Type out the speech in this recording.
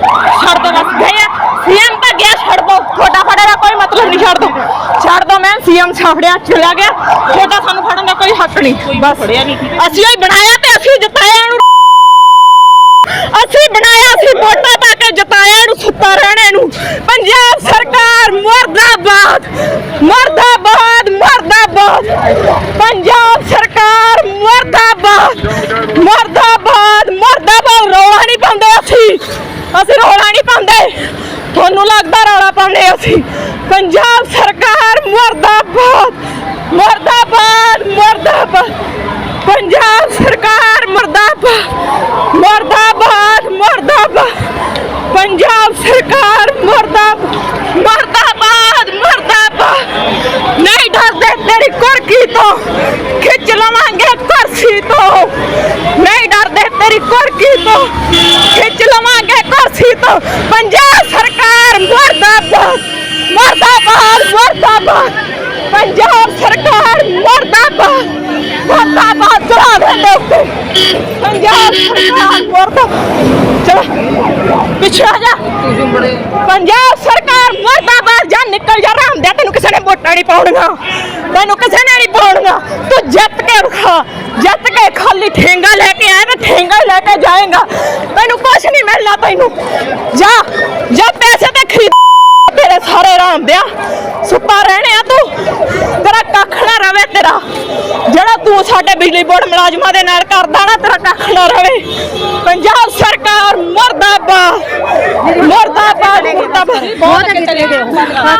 ਛੱਡ ਦੋ ਬਸ, ਗਏ ਸੀਐਮ ਤਾਂ ਛੱਡ ਦੋ। ਤੁਹਾਡਾ ਫੜੇ ਦਾ ਕੋਈ ਮਤਲਬ ਨਹੀਂ, ਛੱਡ ਦੋ। ਛੱਡ ਦੋ ਮੈਂ ਸੀਐਮ ਛਾਫੜਿਆ ਚਲਾ ਗਿਆ। ਤੁਹਾਡਾ ਸਾਨੂੰ ਫੜਨ ਦਾ ਕੋਈ ਹੱਕ ਨਹੀਂ। ਬਸ, ਅਸੀਂ ਹੀ ਬਣਾਇਆ ਤੇ ਅਸੀਂ ਜਿਤਾਇਆ ਇਹਨੂੰ ਅਸੀਂ ਬਣਾਇਆ ਸੀ ਵੋਟਾਂ ਪਾ ਕੇ ਜਿਤਾਇਆ ਇਹਨੂੰ ਸੁੱਤਾ ਰਹਿਣੇ ਨੂੰ। ਪੰਜਾਬ ਸਰਕਾਰ ਮਰਦਾਬਾਦ ਮਰਦਾਬਾਦ ਪੰਜਾਬ ਸਰਕਾਰ ਮਰਦਾਬਾਦ ਮਰਦਾਬਾਦ ਮਰਦਾਬਾਦ ਰੌਲਾ ਨਹੀਂ ਪਾਉਂਦੇ ਅਸੀਂ ਅਸੀਂ ਰੌਲਾ ਨਹੀਂ ਪਾਉਂਦੇ ਤੁਹਾਨੂੰ ਲੱਗਦਾ ਰੌਲਾ ਪੰਜਾਬ ਸਰਕਾਰ ਮਰਦਾਬਾਦ ਮਰਦਾਬਾਦ ਮਰਦਾਬਾਦ। ਪੰਜਾਬ ਸਰਕਾਰ ਮਰਦਾਬਾਦ ਮਰਦਾਬਾਦ ਮਰਦਾਬਾਦ। ਪੰਜਾਬ ਸਰਕਾਰ ਮਰਦਾਬਾਦ ਮਰਦਾਬਾਦ ਮਰਦਾਬਾਦ। ਨਹੀਂ ਡਰਦੇ ਤੇਰੀ ਕੁਰਕੀ ਤੋਂ, ਖਿੱਚ ਲਵਾਂਗੇ ਕੁਰਸੀ ਤੋਂ। ਨਹੀਂ ਡਰਦੇ ਤੇਰੀ ਕੁਰਕੀ ਤੋਂ? ਖਿੱਚ ਲਵਾਂਗੇ ਕੁਰਸੀ ਤੋਂ। ਪੰਜਾਬ ਸਰਕਾਰ ਮਰਦਾਬਾਦ ਮਰਦਾਬਾਦ ਮਰਦਾਬਾਦ। ਪੰਜਾਬ ਸਰਕਾਰ ਮਰਦਾਬਾਦ ਮਰਦਾਬਾਦ ਚਲਾ ਦੇ ਉੱਤੇ। ਪੰਜਾਬ ਸਰਕਾਰ ਮਰਦਾਬਾਦ। ਚਲਾ, ਪਿੱਛੇ ਆ ਜਾ। ਪੰਜਾਬ ਸਰਕਾਰ ਮਰਦਾਬਾਦ ਜਾਂ ਨਿਕਲ ਜਾ, ਰਾਮ ਦੇ ਤੈਨੂੰ ਕਿਸੇ ਨੇ ਵੋਟਾਂ ਨਹੀਂ ਪਾਉਣੀਆਂ। ਤੈਨੂੰ ਕਿਸੇ ਨੇ ਨਹੀਂ ਪਾਉਣੀਆਂ। ਤੂੰ ਜਿੱਤ ਕੇ ਵਿਖਾ, ਜਿੱਤ ਕੇ ਖਾਲੀ ਠੇਂਗਾ ਲੈ ਕੇ ਆਇਆ ਤੇ ਠੇਂਗਾ ਹੀ ਲੈ ਕੇ ਜਾਏਗਾ। ਤੈਨੂੰ ਕੁਝ ਨਹੀਂ ਮਿਲਣਾ ਤੈਨੂੰ। ਜਾ ਜਾ ਪੈਸੇ ਤੇ ਖਰੀਦ। ਤੇਰੇ ਸਾਰੇ ਰਾਮ ਦਿਆ। ਸੁੱਤਾ ਰਹਿਣੇ ਆ ਤੂੰ। ਤੇਰਾ ਕੱਖ ਨਾ ਰਵੇ ਤੇਰਾ। ਜਿਹੜਾ ਤੂੰ ਸਾਡੇ ਬਿਜਲੀ ਬੋਰਡ ਮੁਲਾਜ਼ਮਾਂ ਦੇ ਨਾਲ ਕਰਦਾ ਨਾ, ਤੇਰਾ ਕੱਖ ਨਾ ਰਵੇ। ਪੰਜਾਬ ਸਰਕਾਰ ਮਰਦਾਬਾਦ। ਮਰਦਾਬਾਦ ਮਰਦਾਬਾਦ। ਬਹੁਤ ਅੱਗੇ ਚਲੇ ਗਏ